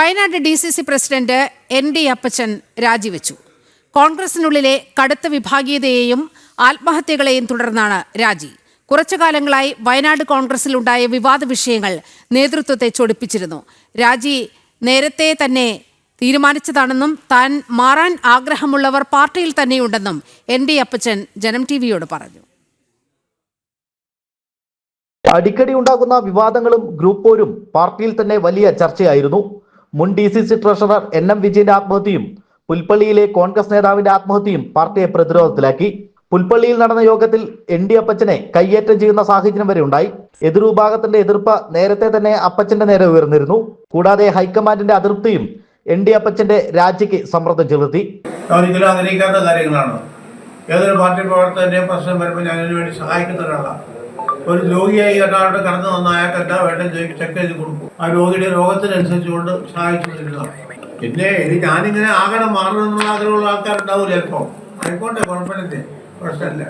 Wayanad D C C president N D Appachan രാജിവെച്ചു. കോൺഗ്രസിനുള്ളിലെ കടുത്ത വിഭാഗീയതയെയും ആത്മഹത്യകളെയും തുടർന്നാണ് രാജി. കുറച്ചു കാലങ്ങളായി വയനാട് കോൺഗ്രസിലുണ്ടായ വിവാദ വിഷയങ്ങൾ നേതൃത്വത്തെ ചൊടിപ്പിച്ചിരുന്നു. രാജി നേരത്തെ തന്നെ തീരുമാനിച്ചതാണെന്നും താൻ മാറാൻ ആഗ്രഹമുള്ളവർ പാർട്ടിയിൽ തന്നെയുണ്ടെന്നും എൻ ഡി അപ്പച്ചൻ ജനം ടി വിയോട് പറഞ്ഞു. അടിക്കടി ഉണ്ടാകുന്ന വിവാദങ്ങളും ഗ്രൂപ്പ് പോരും പാർട്ടിയിൽ തന്നെ വലിയ ചർച്ചയായിരുന്നു. മുൻ D C C treasurer N M വിജയന്റെ ആത്മഹത്യയും പുൽപ്പള്ളിയിലെ കോൺഗ്രസ് നേതാവിന്റെ ആത്മഹത്യയും പാർട്ടിയെ പ്രതിരോധത്തിലാക്കി. പുൽപ്പള്ളിയിൽ നടന്ന യോഗത്തിൽ എൻ ഡി അപ്പച്ചനെ കയ്യേറ്റം ചെയ്യുന്ന സാഹചര്യം വരെ ഉണ്ടായി. എതിർവിഭാഗത്തിന്റെ എതിർപ്പ് നേരത്തെ തന്നെ അപ്പച്ചന്റെ നേരെ ഉയർന്നിരുന്നു. കൂടാതെ ഹൈക്കമാൻഡിന്റെ അതൃപ്തിയും എൻ ഡി അപ്പച്ചന്റെ രാജിക്ക് സമ്മർദ്ദം ചെലുത്തി. കാര്യങ്ങളാണ്. ഏതൊരു പാർട്ടി പ്രവർത്തകന്റെയും പ്രശ്നം വരുമ്പോൾ ഞാൻ വേണ്ടി സഹായിക്കുന്ന ഒരാളാണ്. ഒരു രോഗിയായി ഒരാളുടെ കടന്നു വന്ന അയാൾക്ക് എന്താ വേണ്ട ചോദിക്കും ചെക്ക് ചെയ്ത് കൊടുക്കും. ആ രോഗിയുടെ രോഗത്തിനനുസരിച്ചുകൊണ്ട് സഹായിച്ചു തരുന്നതാണ് പിന്നെ ഇത് ഞാനിങ്ങനെ ആകണം മാറണം എന്നുള്ള ആഗ്രഹമുള്ള ആൾക്കാരുണ്ടാവും ചിലപ്പോൾ ആയിക്കോട്ടെ കുഴപ്പമില്ല. പ്രശ്നമില്ല.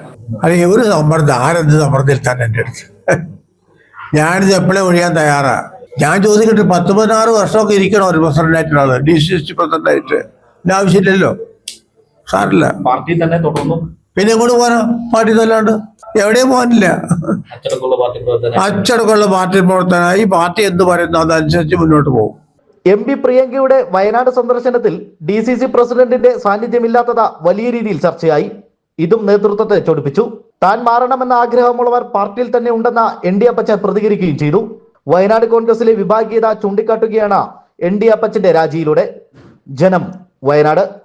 അത് ഒരു സമ്മർദ്ദം. ആരെന്ത് സമ്മർദ്ദത്തിലാണ് എന്റെ അടുത്ത്? ഞാനിത് എപ്പോഴും ഒഴിയാൻ തയ്യാറാ? ഞാൻ ചോദിക്കട്ടെ പത്ത് പതിനാറ് വർഷമൊക്കെ ഇരിക്കണം ഒരു പ്രസിഡന്റായിട്ടുള്ള ആൾ ഡി സി സി പ്രസിഡന്റായിട്ട് എന്റെ ആവശ്യമില്ലല്ലോ. സാറില്ല പാർട്ടി തന്നെ തുടർന്നു. പിന്നെ എങ്ങോട്ട് പോകാനോ? പാർട്ടി തല്ലാണ്ട്? എവിടെയും പോകാനില്ല. അച്ചടക്കമുള്ള പാർട്ടി പ്രവർത്തനം. അച്ചടക്കമുള്ള പാർട്ടി പ്രവർത്തന. ഈ പാർട്ടി എന്ത് പറയുന്നു അതനുസരിച്ച് മുന്നോട്ട് പോകും. എം പി പ്രിയങ്കയുടെ വയനാട് സന്ദർശനത്തിൽ ഡി സി സി പ്രസിഡന്റിന്റെ സാന്നിധ്യമില്ലാത്തത് വലിയ രീതിയിൽ ചർച്ചയായി. ഇതും നേതൃത്വത്തെ ചൊടിപ്പിച്ചു. താൻ മാറണമെന്ന ആഗ്രഹമുള്ളവർ പാർട്ടിയിൽ തന്നെ ഉണ്ടെന്ന എൻ ഡി അപ്പച്ചൻ പ്രതികരിക്കുകയും ചെയ്തു. വയനാട് കോൺഗ്രസിലെ വിഭാഗീയത ചൂണ്ടിക്കാട്ടുകയാണ് എൻ ഡി അപ്പച്ചന്റെ രാജിയിലൂടെ. ജനം വയനാട്.